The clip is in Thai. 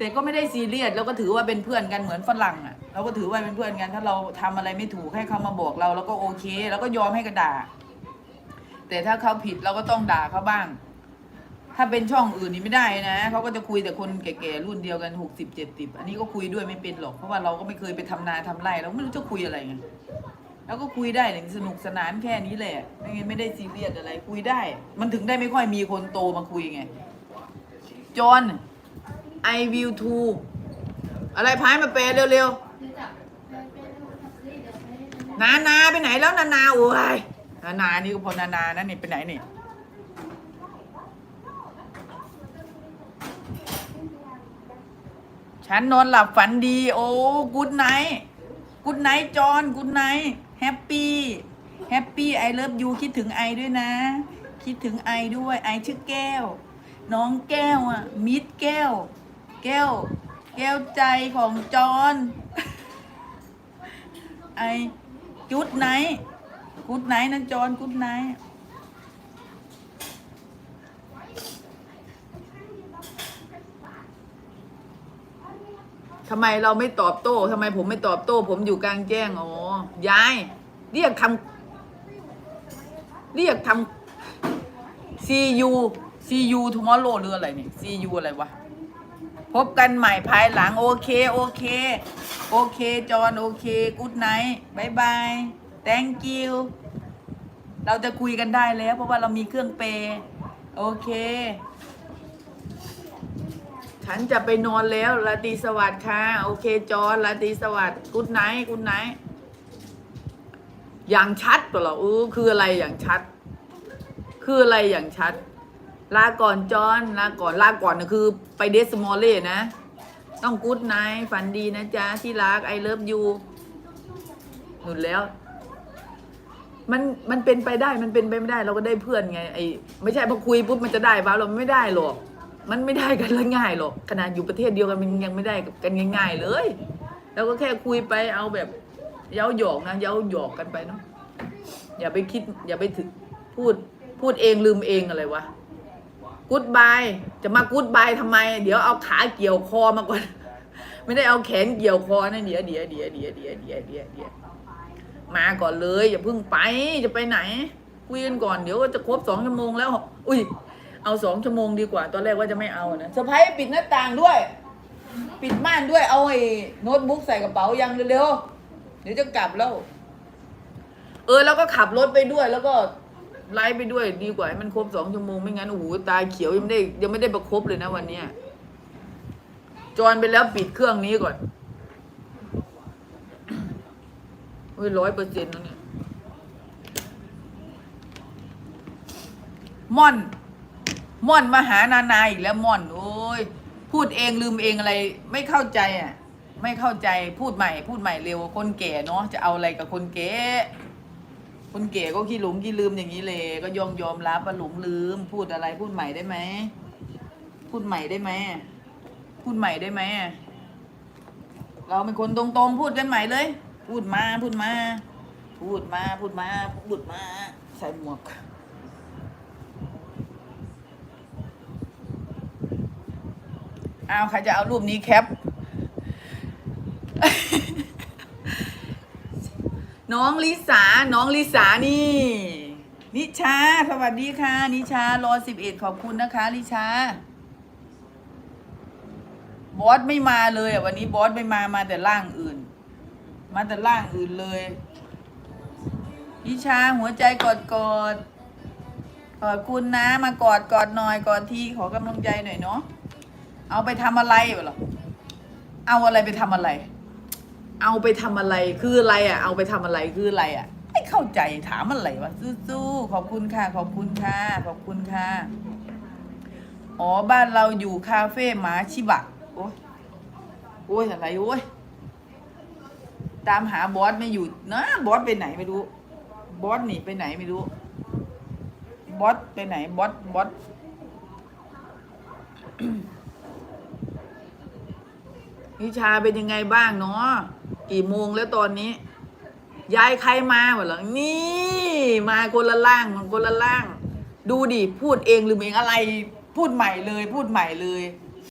แต่ก็ไม่ได้ซีเรียสเราก็ถือว่าเป็นเพื่อนกันเหมือนฝรั่งอะเราก็ถือว่าเป็นเพื่อนกัน ถ้าเราทำอะไรไม่ถูกให้เขามาบอกเราเราก็โอเคเราก็ยอมให้กระด่า แต่ถ้าเขาผิดเราก็ต้องด่าเขาบ้าง ถ้าเป็นช่องอื่นนี่ไม่ได้นะเขาก็จะคุยแต่คนแก่ๆรุ่นเดียวกันหกสิบเจ็ดสิบอันนี้ก็คุยด้วยไม่เป็นหรอกเพราะว่าเราก็ไม่เคยไปทำนาทำไร่เราไม่รู้จะคุยอะไรไงเราก็คุยได้เนี่ยสนุกสนานแค่นี้แหละไม่งั้นไม่ได้ซีเรียสอะไร คุยได้ มันถึงได้ไม่ค่อยมีคนโตมาคุยไงจอน I will to อะไรพายมาแปลเร็วๆ นานาไปไหนแล้วนานาโอ้ยนานานี่ก็พอนานานั่นนี่ไปไหนนี่ฉันนอนหลับฝันดี โอ้กูดไนท์กูดไนท์จอนกูดไนท์แฮปปี้แฮปปี้ไอเลิฟยูคิดถึงไอด้วยนะ คิดถึงไอด้วยไอชื่อแก้ว น้องแก้วอะมิดแก้ว แก้ว แก้วใจของจอนไอจุดไหนกูดไหนท์นจอนกูดไหนทำไมเราไม่ตอบโต้ทำไมผมไม่ตอบโต้ ผมอยู่กลางแจ้งอ๋อยาย เรียกทำเรียกทำ CU CU tomorrow หรืออะไรนี่ CU อะไรวะ พบกันใหม่ภายหลังโอเค โอเค โอเค จอนโอเคกูดไนท์บายบาย thank you เราจะคุยกันได้แล้ว เพราะว่าเรามีเครื่องเปย์โอเค ฉันจะไปนอนแล้วราตีสวัสดิ์ค่ะ โอเค จอนราตีสวัสดิ์กุ๊ดไนท์กุ๊ดไนท์อย่างชัดตัวเหรอเออคืออะไรอย่างชัด คืออะไรอย่างชัด ลาก่อนจอนลาก่อนลาก่อนนะคือไปเดสมอลเล่นะ ต้องกุ๊ดไนท์ฝันดีนะจ๊ะ ที่รักไอเลิฟยูหนุนแล้ว มันมันเป็นไปได้มันเป็นไปไม่ได้เราก็ได้เพื่อนไงไอไม่ใช่พอคุยปุ๊บมันจะได้บ้าเราไม่ได้หรอก มันไม่ได้กันละง่ายหรอกขนาดอยู่ประเทศเดียวกันมันยังไม่ได้กันง่าย ๆ เลยแล้วก็แค่คุยไปเอาแบบเย้าหยอกนะเย้าหยอกกันไปเนาะอย่าไปคิด อย่าไปถึงพูดพูดเองลืมเองอะไรวะ กูดบายจะมากูดบายทำไม เดี๋ยวเอาขาเกี่ยวคอมาก่อน ไม่ได้เอาแขนเกี่ยวคอนะเดี๋ยวเดี๋ยวเดี๋ยวเดี๋ยวเดี๋ยวเดี๋ยวเดี๋ยวเดี๋ยวมาก่อนเลยอย่าเพิ่งไปจะไปไหนคุยกันก่อนเดี๋ยวก็จะครบสองชั่วโมงแล้ว อุ้ย เอาสองชั่วโมงดีกว่า ตอนแรกว่าจะไม่เอานะเซอร์ไพรส์ปิดหน้าต่างด้วย ปิดม่านด้วยเอาไอ้โน้ตบุ๊กใส่กระเป๋ายังเร็วๆเดี๋ยวจะกลับแล้ว เออแล้วก็ขับรถไปด้วยแล้วก็ ไลฟ์ไปด้วยดีกว่าให้มันครบสองชั่วโมงไม่งั้นโอ้โหตาเขียวยังไม่ได้ยังไม่ได้ประครบเลยนะวันเนี้ยจอนไปแล้วปิดเครื่องนี้ก่อนเฮ้ยร้อยเปอร์เซ็นต์แล้วเนี่ยม่อนม่อนมาหานานาอีกแล้วม่อนโอ้ยพูดเองลืมเองอะไร ไม่เข้าใจอะ ไม่เข้าใจพูดใหม่ พูดใหม่เร็วคนแก่เนาะจะเอาอะไรกับคนแก่ คนแก่ก็ขี้หลงขี้ลืมอย่างนี้เลย ก็ยอมยอมรับว่าหลงลืม พูดอะไรพูดใหม่ได้ไหม พูดใหม่ได้ไหม พูดใหม่ได้ไหม เราเป็นคนตรงๆ พูดกันใหม่เลย พูดมาพูดมา พูดมาพูดมาพูดมาใส่หมวกเอาใครจะเอารูปนี้แคป น้องลิสา น้องลิสานี่ นิชา สวัสดีค่ะ นิชารอสิบเอ็ดขอบคุณนะคะลิชา บอสไม่มาเลยอะวันนี้บอสไม่มามาแต่ร่างอื่น มาแต่ร่างอื่นเลยนิชาหัวใจกอดกอดขอบคุณนะมากอดกอดหน่อยกอดที่ขอกำลังใจหน่อยเนาะเอาไปทำอะไรเหรอเอาอะไรไปทำอะไร เอาไปทำอะไรคืออะไรอะ เอาไปทำอะไรคืออะไรอะไม่เข้าใจถามอะไรวะสู้ๆขอบคุณค่ะ ขอบคุณค่ะ ขอบคุณค่ะอ๋อบ้านเราอยู่คาเฟ่หมาชิบะโอ้ยโอ้ยอะไรโอ้ยตามหาบอสไม่อยู่นะบอสไปไหนไม่รู้ บอสหนีไปไหนไม่รู้ บอสไปไหนบอสบอสนิชาเป็นยังไงบ้างเนาะ กี่โมงแล้วตอนนี้ยายใครมาหมดหรอนี่มาคนละล่างมันคนละล่าง ดูดิพูดเองหรือเองอะไร พูดใหม่เลย พูดใหม่เลย